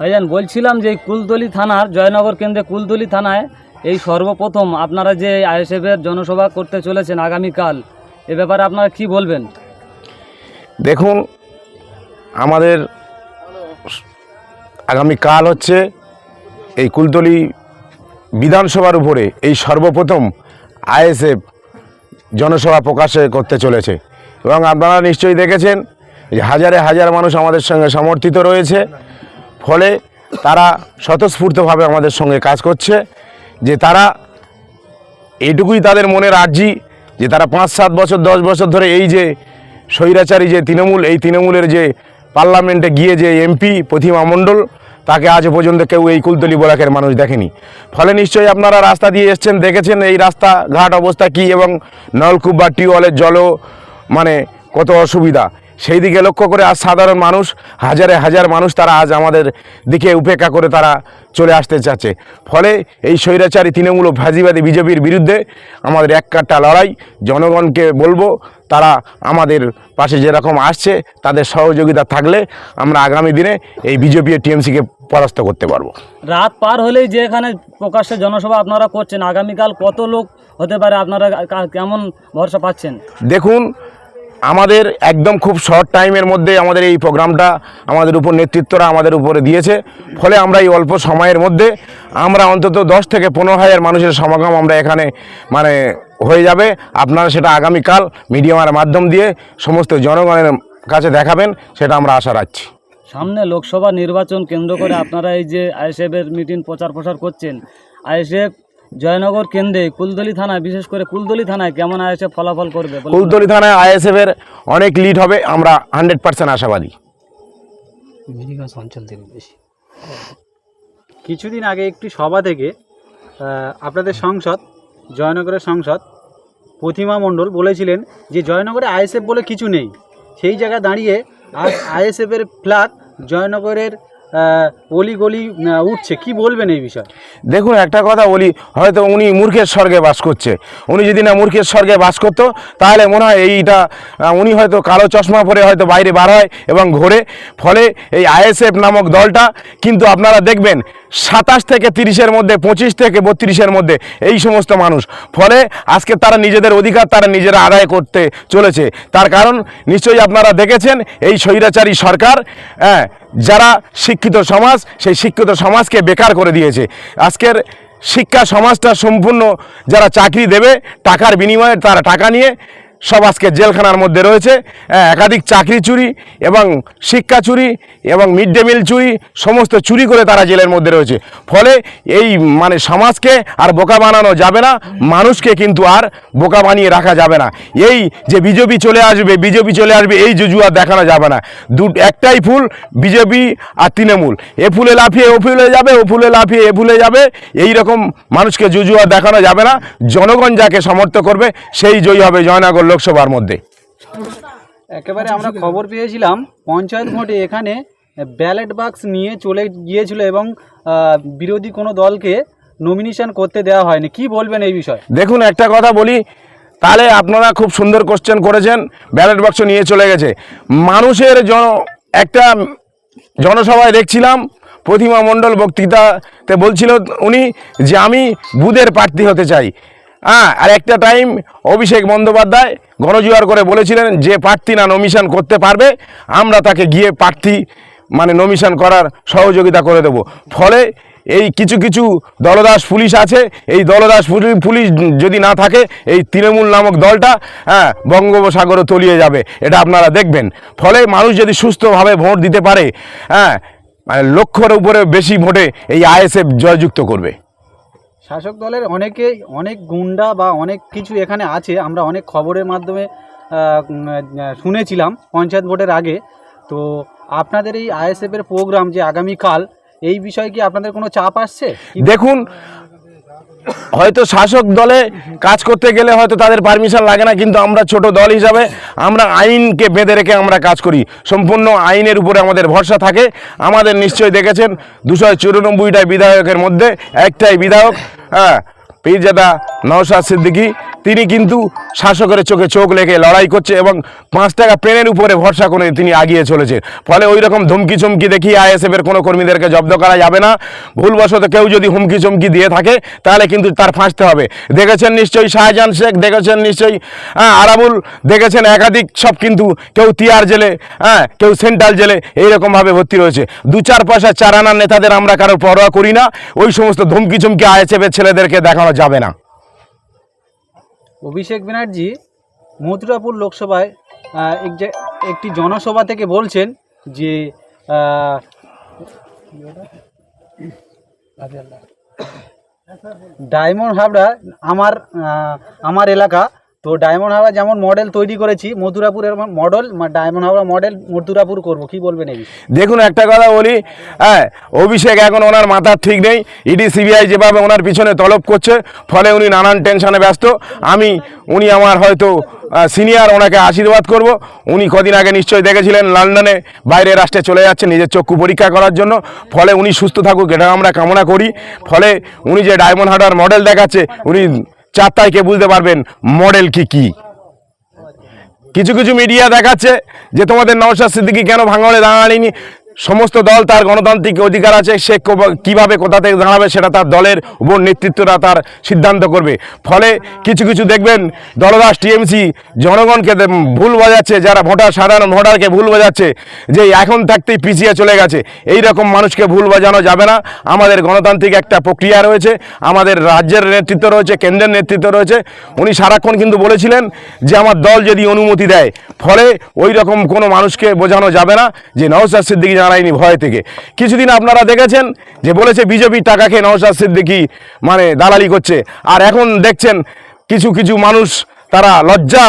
ভাইজান, বলছিলাম যে কুলতলি থানার, জয়নগর কেন্দ্রে কুলতলি থানায় এই সর্বপ্রথম আপনারা যে আইএসএফের জনসভা করতে চলেছেন আগামীকাল, এ ব্যাপারে আপনারা কি বলবেন? দেখুন, আমাদের আগামীকাল হচ্ছে এই কুলতলি বিধানসভার উপরে এই সর্বপ্রথম আইএসএফ জনসভা প্রকাশে করতে চলেছে। এবং আপনারা নিশ্চয়ই দেখেছেন যে হাজারে হাজার মানুষ আমাদের সঙ্গে সমর্থিত রয়েছে। ফলে তারা স্বতঃস্ফূর্তভাবে আমাদের সঙ্গে কাজ করছে, যে তারা এইটুকুই তাদের মনের আর্জি, যে তারা পাঁচ, সাত বছর, দশ বছর ধরে এই যে স্বৈরাচারী যে তৃণমূল, এই তৃণমূলের যে পার্লামেন্টে গিয়ে যে এমপি প্রতিমা মণ্ডল, তাকে আজ পর্যন্ত কেউ এই কুলতলি ব্লকের মানুষ দেখেনি। ফলে নিশ্চয়ই আপনারা রাস্তা দিয়ে এসছেন, দেখেছেন এই রাস্তা ঘাট অবস্থা কি এবং নলকূপ বা টিউবওয়েলের জলও মানে কত অসুবিধা। সেই দিকে লক্ষ্য করে আজ সাধারণ মানুষ হাজারে হাজার মানুষ তারা আজ আমাদের দিকে উপেক্ষা করে তারা চলে আসতে চাচ্ছে। ফলে এই স্বৈরাচারী তৃণমূল ও ফাঁজিবাদী বিজেপির বিরুদ্ধে আমাদের এক কাট্টা লড়াই জনগণকে বলব তারা আমাদের পাশে যেরকম আসছে তাদের সহযোগিতা থাকলে আমরা আগামী দিনে এই বিজেপি টিএমসিকে পরাস্ত করতে পারব। রাত পার হলেই যে এখানে প্রকাশ্যে জনসভা আপনারা করছেন আগামীকাল কত লোক হতে পারে আপনারা কেমন ভরসা পাচ্ছেন? দেখুন আমাদের একদম খুব শর্ট টাইমের মধ্যে আমাদের এই প্রোগ্রামটা আমাদের উপর নেতৃত্বরা আমাদের উপরে দিয়েছে। ফলে আমরা এই অল্প সময়ের মধ্যে আমরা অন্তত দশ থেকে পনেরো হাজার মানুষের সমাগম আমরা এখানে মানে হয়ে যাবে। আপনারা সেটা আগামীকাল মিডিয়ামের মাধ্যম দিয়ে সমস্ত জনগণের কাছে দেখাবেন, সেটা আমরা আশা রাখছি। সামনে লোকসভা নির্বাচন কেন্দ্র করে আপনারা এই যে আইএসএফের মিটিং প্রচার প্রসার করছেন, আইএসএফ জয়নগর কেন্দ্রে কুলদলি থানায় বিশেষ করে কুলদলি থানায় কেমন আইএসএফ ফলাফল করবে বলে কুলতলি থানায় আইএসএফের অনেক লিড হবে আমরা হান্ড্রেড পার্সেন্ট আশাবাদী। কিছুদিন আগে একটি সভা থেকে আপনাদের সংসদ জয়নগরের সংসদ প্রতিমা মণ্ডল বলেছিলেন যে জয়নগরে আইএসএফ বলে কিছু নেই। সেই জায়গায় দাঁড়িয়ে আর আজ আইএসএফের ফ্ল্যাগ জয়নগরের আহ, অলিগলি উঠছে। কি বলবেন এই বিষয়ে? দেখুন একটা কথা বলি হয়তো উনি মূর্খের স্বর্গে বাস করছে। উনি যদি না মূর্খের স্বর্গে বাস করতো তাহলে মনে হয় এইটা উনি হয়তো কালো চশমা পরে হয়তো বাইরে বার হয় এবং ঘোরে। ফলে এই আইএসএফ নামক দলটা কিন্তু আপনারা দেখবেন সাতাশ থেকে তিরিশের মধ্যে, পঁচিশ থেকে বত্রিশের মধ্যে এই সমস্ত মানুষ। ফলে আজকে তারা নিজেদের অধিকার তারা নিজেরা আদায় করতে চলেছে। তার কারণ নিশ্চয়ই আপনারা দেখেছেন, এই স্বৈরাচারী সরকার হ্যাঁ যারা শিক্ষিত সমাজ, সেই শিক্ষিত সমাজকে বেকার করে দিয়েছে। আজকের শিক্ষা সমাজটা সম্পূর্ণ যারা চাকরি দেবে, টাকার বিনিময়ে তারা টাকা নিয়ে সব আজকে জেলখানার মধ্যে রয়েছে। হ্যাঁ, একাধিক চাকরি চুরি এবং শিক্ষা চুরি এবং মিড ডে মিল চুরি সমস্ত চুরি করে তারা জেলের মধ্যে রয়েছে। ফলে এই মানে সমাজকে আর বোকা বানানো যাবে না মানুষকে কিন্তু আর বোকা বানিয়ে রাখা যাবে না। এই যে বিজেপি চলে আসবে বিজেপি চলে আসবে এই জুজুয়া দেখানো যাবে না। দু একটাই ফুল বিজেপি আর তৃণমূল। এ ফুলে লাফিয়ে ও ফুলে যাবে ও ফুলে লাফিয়ে এ ফুলে যাবে। এই রকম মানুষকে জুজুয়া দেখানো যাবে না। জনগণ যাকে সমর্থ করবে সেই জয়ী হবে জয়নগর লোকসভার মধ্যে। একেবারে আমরা খবর পেয়েছিলাম পঞ্চায়েত ভোটে এখানে ব্যালট বাক্স নিয়ে চলে গিয়েছিল এবং বিরোধী কোনো দলকে নমিনেশন করতে দেওয়া হয়নি। কি বলবেন এই বিষয়ে? দেখুন একটা কথা বলি তাহলে আপনারা খুব সুন্দর কোশ্চেন করেছেন ব্যালট বাক্স নিয়ে চলে গেছে। মানুষের জন একটা জনসভায় দেখছিলাম প্রতিমা মণ্ডল বক্তৃতাতে বলছিল উনি যে আমি বুধের প্রার্থী হতে চাই। হ্যাঁ আর একটা টাইম অভিষেক বন্দ্যোপাধ্যায় গণজোয়ার করে বলেছিলেন, যে প্রার্থী না নমিশন করতে পারবে, আমরা তাকে গিয়ে প্রার্থী মানে নমিশন করার সহযোগিতা করে দেব। ফলে এই কিছু কিছু দলদাস পুলিশ আছে, এই দলদাস পুলি- পুলিশ যদি না থাকে, এই তৃণমূল নামক দলটা হ্যাঁ বঙ্গোপসাগরে তলিয়ে যাবে, এটা আপনারা দেখবেন। ফলে মানুষ যদি সুস্থভাবে ভোট দিতে পারে হ্যাঁ মানে লক্ষ্যর উপরে বেশি ভোটে এই আইএসএফ জয়যুক্ত করবে। শাসক দলের অনেকেই অনেক গুন্ডা বা অনেক কিছু এখানে আছে, আমরা অনেক খবরের মাধ্যমে শুনেছিলাম পঞ্চায়েত ভোটের আগে। তো আপনাদের এই আইএসএফের প্রোগ্রাম যে আগামীকাল, এই বিষয়ে কি আপনাদের কোনো চাপ আসছে? দেখুন, হয়তো শাসক দলে কাজ করতে গেলে হয়তো তাদের পারমিশন লাগে না, কিন্তু আমরা ছোট দল হিসাবে আমরা আইনকে বেঁধে রেখে আমরা কাজ করি। সম্পূর্ণ আইনের উপরে আমাদের ভরসা থাকে। আমাদের নিশ্চয়ই দেখেছেন, দুশো চুরানব্বইটা বিধায়কের মধ্যে একটাই বিধায়ক হ্যাঁ পীরজাদা নওশাদ সিদ্দিকী তিনি কিন্তু শাসকের চোখে চোখ লেগে লড়াই করছে এবং পাঁচ টাকা পেনের উপরে ভরসা করে তিনি আগিয়ে চলেছে ফলে ওই রকম ধমকি চমকি দেখিয়ে আইএসএফ এর কোনো কর্মীদেরকে জব্দ করা যাবে না। ভুলবশত কেউ যদি হুমকি চমকি দিয়ে থাকে, তাহলে কিন্তু তার ফাঁসতে হবে। দেখেছেন নিশ্চয়ই শাহজাহান শেখ, দেখেছেন নিশ্চয়ই হ্যাঁ আরাবুল, দেখেছেন একাধিক সব কিন্তু কেউ তিয়ার জেলে হ্যাঁ কেউ সেন্ট্রাল জেলে এইরকমভাবে ভর্তি রয়েছে। দু চার পয়সা চার আনার নেতাদের আমরা কারোর পরোয়া করি না। ওই সমস্ত ধমকি চমকি আইএসএফের ছেলেদেরকে দেখানো যাবে না। অভিষেক ব্যানার্জি মথুরাপুর লোকসভায় একটি জনসভা থেকে বলছেন যে ডায়মন্ড হাবড়া আমার আমার এলাকা তো ডায়মন্ড হাবড়া যেমন মডেল তৈরি করেছি, মথুরাপুরের model Diamond Habra model Mathurapur করব, কি বলবেন এই দেখুন, একটা কথা বলি হ্যাঁ অভিষেক এখন ওনার মাথার ঠিক নেই ইডি সিবিআই যেভাবে ওনার পিছনে তলব করছে, ফলে উনি নানান টেনশনে ব্যস্ত। আমি, উনি আমার হয়তো সিনিয়র ওনাকে আশীর্বাদ করব। উনি কদিন আগে নিশ্চয়ই দেখেছিলেন লন্ডনে বাইরে রাষ্ট্রে চলে যাচ্ছে নিজের চক্ষু পরীক্ষা করার জন্য। ফলে উনি সুস্থ থাকুক, এটা আমরা কামনা করি। ফলে উনি যে ডায়মন্ড হার্ডার মডেল দেখাচ্ছে, উনি চার তারিখে বুঝতে পারবেন মডেল কি কি? কিছু কিছু মিডিয়া দেখাচ্ছে যে তোমাদের নওশাদ সিদ্দিকি কেন ভাঙড়ে দাঁড়ায়নি সমস্ত দল তার গণতান্ত্রিক অধিকার আছে, সে কীভাবে কোথা থেকে দাঁড়াবে সেটা তার দলের উপর নেতৃত্বরা তার সিদ্ধান্ত করবে। ফলে কিছু কিছু দেখবেন, দলদাস টিএমসি জনগণকে ভুল বোঝাচ্ছে, যারা ভোটার, সাধারণ ভোটারকে ভুল বোঝাচ্ছে, যে এখন থাকতেই পিছিয়ে চলে গেছে। এই রকম মানুষকে ভুল বোঝানো যাবে না। আমাদের গণতান্ত্রিক একটা প্রক্রিয়া রয়েছে, আমাদের রাজ্যের নেতৃত্ব রয়েছে, কেন্দ্রের নেতৃত্ব রয়েছে। উনি সারাক্ষণ কিন্তু বলেছিলেন যে আমার দল যদি অনুমতি দেয়। ফলে ওই রকম কোনো মানুষকে বোঝানো যাবে না যে নওশাদ সিদ্দিকি জানায়নি ভয় থেকে। কিছুদিন আপনারা দেখেছেন যে বলেছে বিজেপির টাকা খেয়ে নওশাদ সিদ্দিকি মানে দালালি করছে। আর এখন দেখছেন কিছু কিছু মানুষ তারা লজ্জা,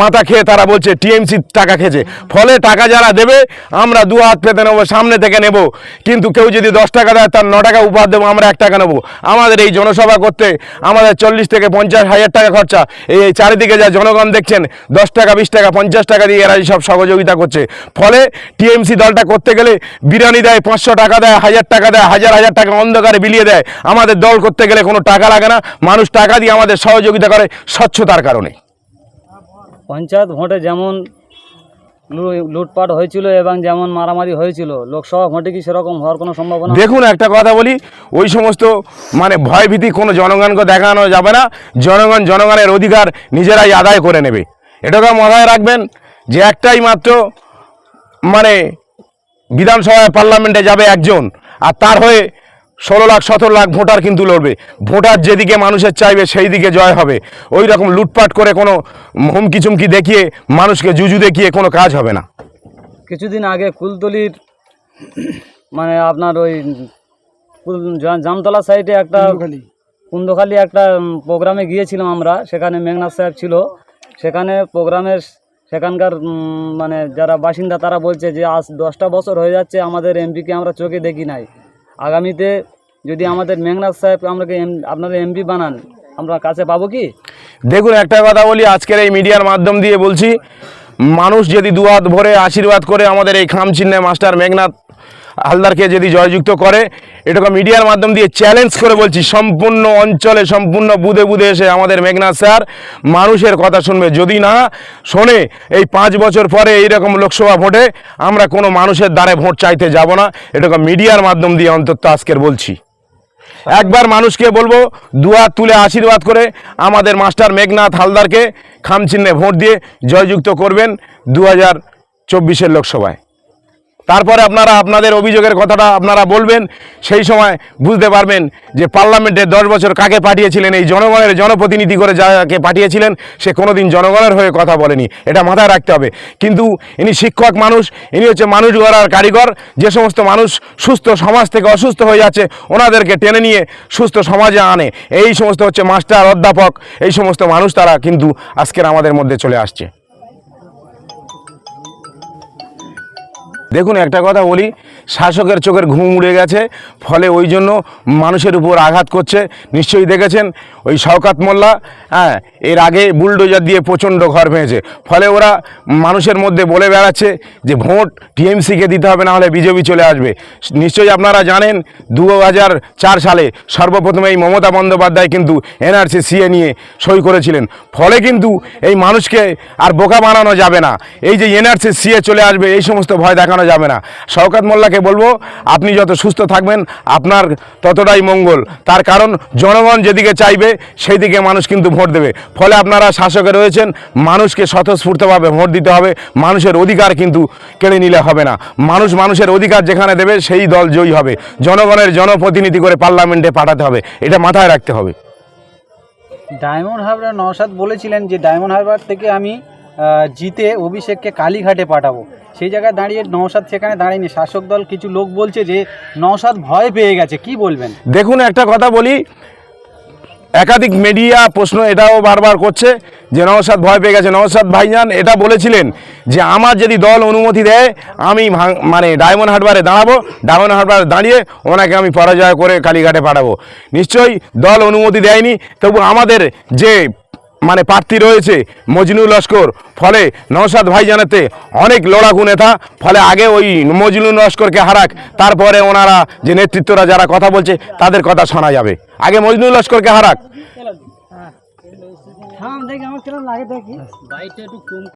মাথা খেয়ে তারা বলছে, টিএমসি টাকা খেয়েছে। ফলে টাকা যারা দেবে, আমরা দু হাত পেতে নেব, সামনে থেকে নেব। কিন্তু কেউ যদি দশ টাকা দেয়, তার ন টাকা উপহার দেবো, আমরা এক টাকা নেব। আমাদের এই জনসভা করতে আমাদের চল্লিশ থেকে পঞ্চাশ হাজার টাকা খরচা। এই চারিদিকে যা জনগণ দেখছেন, দশ টাকা, বিশ টাকা, পঞ্চাশ টাকা দিয়ে এরা সব সহযোগিতা করছে। ফলে টিএমসি দলটা করতে গেলে বিরিয়ানি দেয়, পাঁচশো টাকা দেয়, হাজার টাকা দেয়, হাজার হাজার টাকা অন্ধকারে বিলিয়ে দেয়। আমাদের দল করতে গেলে কোনো টাকা লাগে না। মানুষ টাকা দিয়ে আমাদের সহযোগিতা করে স্বচ্ছতার কারণে। পঞ্চায়েত ভোটে যেমন লুটপাট হয়েছিল এবং যেমন মারামারি হয়েছিল, লোকসভা ভোটে কি সেরকম হওয়ার কোনো সম্ভাবনা? দেখুন, একটা কথা বলি, ওই সমস্ত মানে ভয়ভীতি কোনো জনগণকে দেখানো যাবে না। জনগণ জনগণের অধিকার নিজেরাই আদায় করে নেবে। এটাকে মাথায় রাখবেন যে একটাই মাত্র মানে বিধানসভায় পার্লামেন্টে যাবে একজন, আর তার হয়ে ষোলো লাখ সতেরো লাখ ভোটার কিন্তু লড়বে। ভোটার যেদিকে মানুষের চাইবে সেই দিকে জয় হবে। ওই রকম লুটপাট করে কোনো হুমকি চুমকি দেখিয়ে মানুষকে জুজু দেখিয়ে কোনো কাজ হবে না। কিছুদিন আগে কুলতলির মানে আপনার ওই কুল- জামতলা সাইডে একটা কুন্দখালি। একটা প্রোগ্রামে গিয়েছিলাম আমরা। সেখানে মেঘনাথ সাহেব ছিল। সেখানে প্রোগ্রামের সেখানকার মানে যারা বাসিন্দা তারা বলছে যে আজ দশটা বছর হয়ে যাচ্ছে আমাদের এমপিকে আমরা চোখে দেখি নাই। আগামীতে যদি আমাদের মেঘনাথ সাহেব আমাকে আপনাদের এমপি বানান, আমরা কাছে পাবো কি? দেখুন, একটা কথা বলি, আজকের এই মিডিয়ার মাধ্যম দিয়ে বলছি, মানুষ যদি দুহাত ভরে আশীর্বাদ করে আমাদের এই খামচিহ্নে মাস্টার মেঘনাথ হালদারকে যদি জয়যুক্ত করে এটাকে মিডিয়ার মাধ্যম দিয়ে চ্যালেঞ্জ করে বলছি, সম্পূর্ণ অঞ্চলে, সম্পূর্ণ বুধে বুধে এসে আমাদের মেঘনাথ স্যার মানুষের কথা শুনবে। যদি না শোনে, এই পাঁচ বছর পরে এইরকম লোকসভা ভোটে আমরা কোনো মানুষের দ্বারে ভোট চাইতে যাব না। এটাকে মিডিয়ার মাধ্যম দিয়ে অন্তত আজকের বলছি। একবার মানুষকে বলব দুহাত তুলে আশীর্বাদ করে আমাদের মাস্টার মেঘনাথ হালদারকে খামচিহ্নে ভোট দিয়ে জয়যুক্ত করবেন দু হাজার চব্বিশের লোকসভায়। তারপরে আপনারা আপনাদের অভিযোগের কথাটা আপনারা বলবেন, সেই সময় বুঝতে পারবেন যে পার্লামেন্টে দশ বছর কাকে পাঠিয়েছিলেন, এই জনগণের জনপ্রতিনিধি করে যাকে পাঠিয়েছিলেন, সে কোনোদিন জনগণের হয়ে কথা বলেনি। এটা মাথায় রাখতে হবে। কিন্তু ইনি শিক্ষক মানুষ, ইনি হচ্ছে মানুষ গড়ার কারিগর, যে সমস্ত মানুষ সুস্থ সমাজ থেকে অসুস্থ হয়ে যাচ্ছে, ওনাদেরকে টেনে নিয়ে সুস্থ সমাজে আনে। এই সমস্ত হচ্ছে মাস্টার, অধ্যাপক, এই সমস্ত মানুষ তারা কিন্তু আজকের আমাদের মধ্যে চলে আসছে। দেখুন, একটা কথা বলি, শাসকের চোখের ঘুম উড়ে গেছে, ফলে ওই জন্য মানুষের উপর আঘাত করছে। নিশ্চয়ই দেখেছেন, ওই শওকাত মোল্লা হ্যাঁ এর আগে বুলডোজার দিয়ে প্রচণ্ড ঘর ভেঙেছে। ফলে ওরা মানুষের মধ্যে বলে বেড়াচ্ছে যে, ভোট টিএমসিকে দিতে হবে, না হলে বিজেপি চলে আসবে। নিশ্চয়ই আপনারা জানেন দু হাজার চার সালে সর্বপ্রথমে এই মমতা বন্দ্যোপাধ্যায় কিন্তু এনআরসি, সিএ নিয়ে সই করেছিলেন। ফলে কিন্তু এই মানুষকে আর বোকা বানানো যাবে না। এই যে এনআরসি, সিএ চলে আসবে, এই সমস্ত ভয় দেখানো যাবে না। শওকাত মোল্লাকে বলব, আপনি যত সুস্থ থাকবেন, আপনার ততটাই মঙ্গল। তার কারণ, জনগণ যেদিকে চাইবে সেই দিকে মানুষ কিন্তু ভোট দেবে। ফলে আপনারা শাসকে রয়েছেন, মানুষকে স্বতঃস্ফূর্তভাবে ভোট দিতে হবে। মানুষের অধিকার কিন্তু কেড়ে নিলে হবে না। মানুষ মানুষের অধিকার যেখানে দেবে, সেই দল জয়ী হবে। জনগণের জনপ্রতিনিধি করে পার্লামেন্টে পাঠাতে হবে। এটা মাথায় রাখতে হবে। ডায়মন্ড হারবার নওশাদ বলেছিলেন যে, ডায়মন্ড হারবার থেকে আমি জিতে অভিষেককে কালীঘাটে পাঠাবো। সেই জায়গায় দাঁড়িয়ে নওশাদ সেখানে দাঁড়িয়ে শাসক দল কিছু লোক বলছে যে নওশাদ ভয় পেয়ে গেছে। কি বলবেন? দেখুন, একটা কথা বলি, একাধিক মিডিয়া প্রশ্ন এটাও বারবার করছে যে নওশাদ ভয় পেয়ে গেছে। নওশাদ ভাইজান এটা বলেছিলেন যে আমার যদি দল অনুমতি দেয়, আমি মানে ডায়মন্ড হারবারে দাঁড়াবো। ডায়মন্ড হারবারে দাঁড়িয়ে ওনাকে আমি পরাজয় করে কালীঘাটে পাঠাবো। নিশ্চয়ই দল অনুমতি দেয়নি। তবু আমাদের যে মানে প্রার্থী রয়েছে মজনু লস্কর। ফলে নওশাদ ভাইজানাতে অনেক লড়াকু নেতা, ফলে আগে ওই মজনু লস্করকে হারাক, তারপরে ওনারা যে নেতৃত্বরা যারা কথা বলছে, তাদের কথা শোনা যাবে। আগে মজনু লস্করকে হারাক।